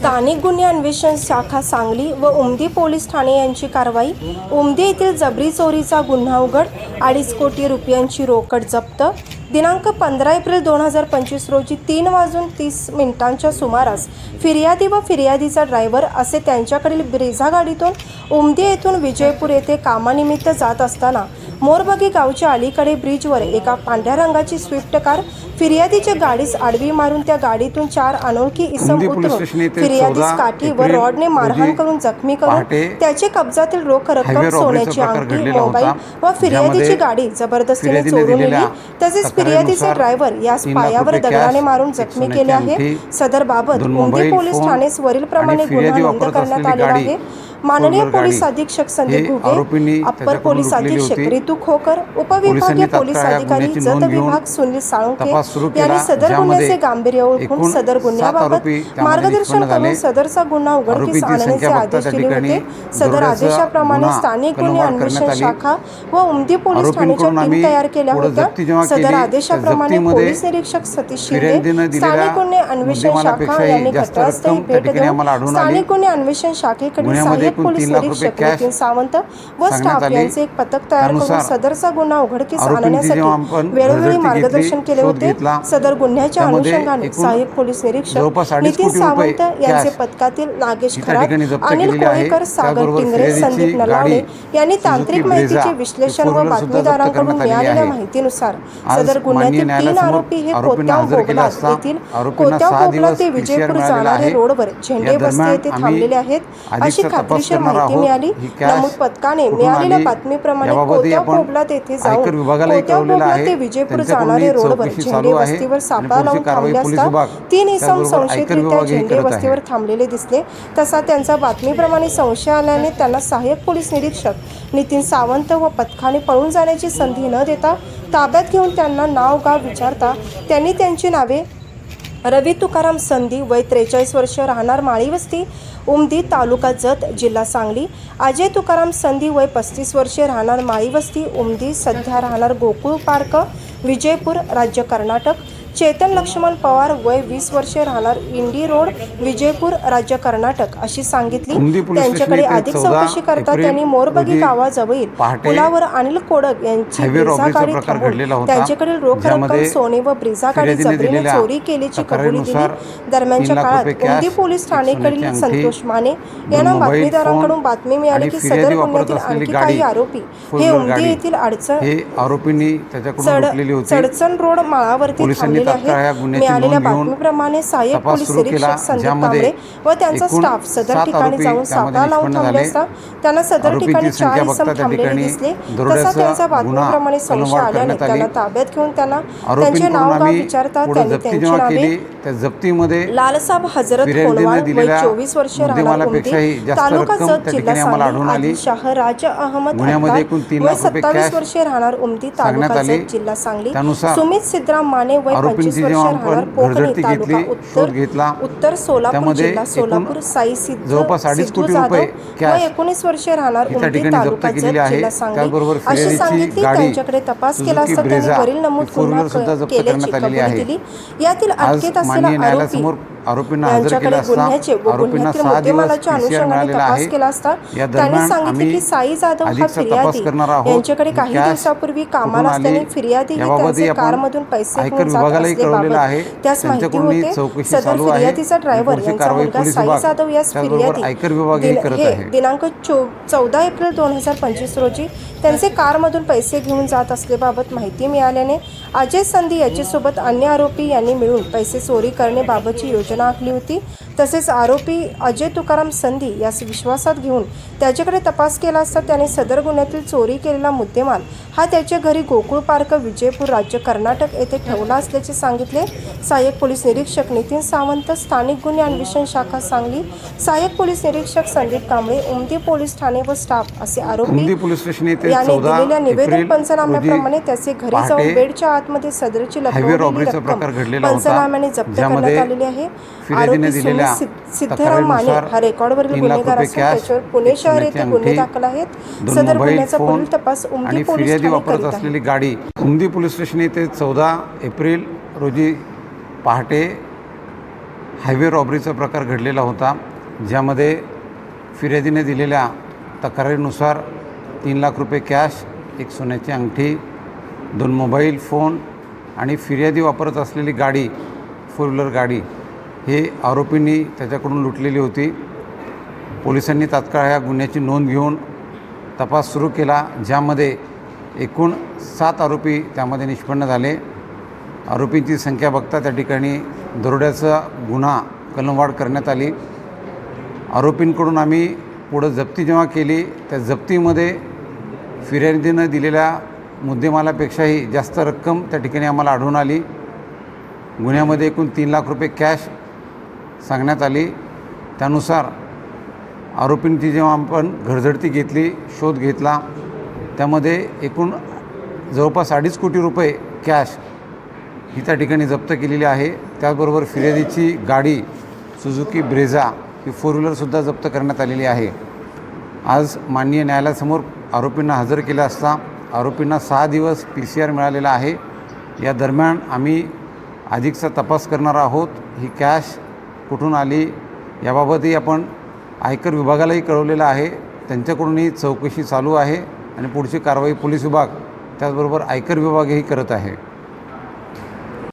स्थानिक गुन्हे अन्वेषण शाखा सांगली व उमदी पोलीस ठाणे यांची कारवाई उमदी येथील जबरी चोरीचा गुन्हा उघड अडीच कोटी रुपयांची रोकड जप्त. दिनांक पंधरा एप्रिल दोन हजार पंचवीस रोजी तीन वाजून तीस मिनिटांच्या सुमारास फिर्यादी व फिर्यादीचा ड्रायव्हर असे त्यांच्याकडील ब्रेझा गाडीतून उमदी येथून विजयपूर येथे कामानिमित्त जात असताना मोरबगी गावच्या अलीकडे ब्रिजवर एका पांढऱ्या रंगाची स्विफ्ट कार फिर्यादीच्या गाडीस आडवी मारून त्या गाडीतून चार अनोळखी इसम उतरून फिर्यादीस 14 काठी व रॉडने मारहाण करून जखमी करून त्याचे कब्जातील रोख रक्कम सोन्याची अंगठी मोबाईल. व फिर्यादीची गाडी जबरदस्तीने चोरून नेली. तसेच फिर्यादीचे ड्रायव्हर यास पायावर दगडाने मारून जखमी केले आहे. सदर बाबत मोबाईल पोलीस ठाणेस वरील प्रमाणे गुन्हा नोंद करण्यात आलेला आहे. माननीय पोलीस अधीक्षक संदीप घुगे अप्पर पोलीस अधीक्षक. रितू खोकर उपविभागीय पोलीस अधिकारी जत विभाग सुनील साळुंके यांनी सदर गुन्ह्याचे गांभीर्य ओळखून सदर गुन्ह्याबाबत मार्गदर्शन करून. सदरचा गुन्हा उघडकीस आणण्याचे आदेश दिले होते सदर आदेशाप्रमाणे स्थानिक गुन्हे अन्वेषण. शाखा व उमदी पोलीस ठाण्याच्या टीम तयार केल्या होत्या सदर आदेशाप्रमाणे पोलीस निरीक्षक सतीश शिंदे स्थानिक गुन्हे अन्वेषण शाखा यांनी घटनास्थळी भेट देऊन. स्थानिक गुन्हे अन्वेषण सहाय्यक एकूण पोलीस तीन लाख रुपये निरीक्षक कॅश नितीन सावंत व सांगण्यात स्टाफ आली. यांचे एक पथक तयार करून त्यानुसार सदरचा गुन्हा उघडकीस आरोपींची आणण्यासाठी जेव्हा आपण वेळोवेळी मार्गदर्शन घेतली, केले शोध होते घेतला, सदर गुन्ह्याच्या त्यामध्ये अनुषंगाने एकूण सहाय्यक पोलीस निरीक्षक अडीच नितीन कोटी रुपये सावंत यांचे कॅश पथकातील नागेश ही त्या खरात ठिकाणी जप्त अनिल केलेली आहे. कोळेकर सागर टिंगरे फिर्यादीची संदीप नलावडे गाडी, यांनी सुझुकी तांत्रिक ब्रेझा, माहितीचे ही विश्लेषण व व्हीलर सुद्धा जप्त बातमीदारांकडून करण्यात आलेली मिळालेल्या आहे. माहितीनुसार आज सदर माननीय गुन्ह्यातील तीन न्यायालयासमोर आरोपी हे आरोपींना कोत्याव हजर केलं बोगला असता येथील आरोपींना कोत्याव सहा बोगला दिवस ते PCR विजयपूर मिळालेला जाणारे आहे. रोडवर या झेंडे बस्ती दरम्यान येथे आम्ही थांबलेले आहेत अधिकचा अशी तपास करणार माहिती. मिळाली नमूद पथकाने मिळालेल्या? बातमीप्रमाणे आपण बोगला तेथे जाऊन बोगला आहे. ते विजयपूर जाणारे रोडवर झेंडे. वस्तीवर सापळा लावून थांबले असता तीन इसम संशयितरित्या झेंडे. वस्तीवर थांबलेले दिसले तसा त्यांचा बातमीप्रमाणे संशय आल्याने त्यांना सहाय्यक पोलीस निरीक्षक नितीन सावंत व पथकाने पळून जाण्याची संधी न देता ताब्यात घेऊन त्यांना नाव गाव विचारता त्यांनी त्यांची नावे रवी तुकाराम संधी वय त्रेचाळीस वर्ष राहणार माळीवस्ती उमदी तालुका जत जिल्हा सांगली. अजय तुकाराम संधी वय पस्तीस वर्षे राहणार माळीवस्ती उमदी सध्या राहणार गोकुळ पार्क विजयपूर राज्य कर्नाटक. चेतन लक्ष्मण पवार वय वीस वर्षे राहणार इंडी रोड विजयपूर राज्य कर्नाटक अशी सांगितली. त्यांच्याकडे अधिक 14 चौकशी करता त्यांनी मोरबगी गावाजवळील पुलावर अनिल कोडक यांची ब्रिझा गाडी थांबवून. त्यांच्याकडील रोख रक्कम सोने व ब्रिझा गाडी जबरीने चोरी केल्याची कबुली दिली. दरम्यानच्या काळात उमदी पोलीस ठाणेकडील संतोष माने यांना बातमीदारांकडून बातमी मिळाली की सदर गुन्ह्यातील आणखी काही आरोपी हे उमदी गाडी, येथील अडचण आरोपींनी त्याच्याकडून चढ लुटलेली होती. चडचण रोड माळावरती या आहेत घेऊन बातमीप्रमाणे सहाय्यक पोलीस निरीक्षक संदीप कांबळे व त्यांचा स्टाफ सदर ठिकाणी जाऊन सापळा लावून थांबले. असता त्यांना सदर ठिकाणी चार इसम थांबलेले दिसले तसा त्यांचा बातमीप्रमाणे संशय आल्याने त्यांना. ताब्यात घेऊन त्यांना त्यांचे नाव गाव विचारता त्यांनी त्यांची नावे जप्तीमध्ये लालसाब हजरत कोनवाल वय चोवीस वर्षे राहणार जास्त तालुका जत जिल्हा सांगली. आदिल शाह राज अहमद वय सत्तावीस वर्षे राहणार उमदी सांगण्यात तालुका. जत जिल्हा सांगली सुमित सिद्धराम माने वय पंचवीस जेव्हा आपण घेतली, उत्तर शोध घेतला, उत्तर सोलापूर जिल्हा सोलापूर साई सिद्ध जवळपास अडीच कोटी रुपये कॅश एकोणीस वर्षे राहणार त्या ठिकाणी जप्त केलेली आहे. त्याचबरोबर फिर्यादीची गाडी, त्यांच्याकडे तपास केला सुझुकी ब्रेझा, वरील नमूद फोर व्हीलर सुद्धा जप्त करण्यात आलेली आहे. आज माननीय न्यायालयासमोर आरोपींना हजर केलं असता आरोपींना सहा दिवस अनुषंगाने मिळालेला आहे केला असता या त्यांनी दरम्यान सांगितले आम्ही की साई जाधव अधिकचा तपास करणार आहोत यांच्याकडे काही कॅश कुठून आली? याबाबतही आपण आयकर विभागालाही कळवलेलं आहे. त्यांच्याकडून चौकशी चालू आहे. पुढची कारवाई पोलीस साई विभाग, त्याचबरोबर फिर्यादी आयकर विभागही करत आहे. दिनांक चौदा एप्रिल दोन हजार पंचवीस रोजी त्यांचे कारमधून पैसे घेऊन जात असल्याबाबत माहिती मिळाल्याने अजय संधी याच्यासोबत अन्य आरोपी यांनी मिळून पैसे चोरी करण्याबाबतची योजना आखली होती. तसेच आरोपी अजय तुकाराम संधी यास विश्वासात घेऊन त्याच्याकडे तपास केला असता त्याने सदर गुन्ह्यातील चोरी केलेला मुद्देमाल हा त्याच्या घरी गोकुळ पार्क विजयपूर राज्य कर्नाटक येथे ठेवला असल्याचे सांगितले सहाय्यक पोलीस निरीक्षक नितीन सावंत स्थानिक गुन्हे अन्वेषण शाखा सांगली सहाय्यक पोलीस निरीक्षक संदीप कांबळे उमदी पोलीस ठाणे व स्टाफ असे आरोपी पोलीस स्टेशन येथे याने दिलेल्या निवेदन पंचनाम्याप्रमाणे त्याचे घरी जाऊन बेडच्या आतमध्ये सदरची लपवलेली रक्कम. पंचनाम्याने जप्त करण्यात आलेली आहे आरोपी सिद्ध- सिद्धराम माने हा रेकॉर्डवरील तीन लाख गुन्हेगार रुपये असून त्याच्यावर पुणे शहर येथे गुन्हे दाखल आहेत. सदर गुन्ह्याचा फोन पुढील तपास उमदी आणि पोलीस वापरत असलेली गाडी उमदी पोलीस स्टेशन येथे चौदा एप्रिल रोजी पहाटे हायवे रॉबरीचा प्रकार घडलेला होता ज्यामध्ये फिर्यादीने दिलेल्या तक्रारीनुसार तीन लाख रुपये कॅश एक सोन्याची अंगठी दोन मोबाईल फोन आणि फिर्यादी वापरत असलेली गाडी फोर व्हीलर गाडी हे आरोपींनी त्याच्याकडून लुटलेली होती. पोलिसांनी तात्काळ ह्या गुन्ह्याची नोंद घेऊन तपास सुरू केला ज्यामध्ये एकूण सात आरोपी त्यामध्ये निष्पन्न झाले. आरोपींची संख्या बघता त्या ठिकाणी दरोड्याचा गुन्हा कलमवाढ करण्यात आली. आरोपींकडून आम्ही पुढं जप्ती जेव्हा केली त्या जप्तीमध्ये फिर्यादीनं दिलेल्या मुद्देमालापेक्षाही जास्त रक्कम त्या ठिकाणी आम्हाला आढळून आली. गुन्ह्यामध्ये एकूण तीन लाख रुपये कॅश सांगण्यात आली. त्यानुसार आरोपींची जेव्हा आपण घरझडती घेतली शोध घेतला त्यामध्ये एकूण जवळपास अडीच कोटी रुपये कॅश ही त्या ठिकाणी जप्त केलेली आहे. त्याचबरोबर फिर्यादीची गाडी सुझुकी ब्रेझा ही फोर व्हीलरसुद्धा जप्त करण्यात आलेली आहे. आज माननीय न्यायालयासमोर आरोपींना हजर केलं असता आरोपींना सहा दिवस पी सी आर मिळालेला आहे. या दरम्यान आम्ही अधिकचा तपास करणार आहोत. ही कॅश कुठून आली याबाबतही आपण आयकर विभागालाही कळवलेलं आहे. त्यांच्याकडूनही चौकशी चालू आहे आणि पुढची कारवाई पोलीस विभाग त्याचबरोबर आयकर विभागही करत आहे.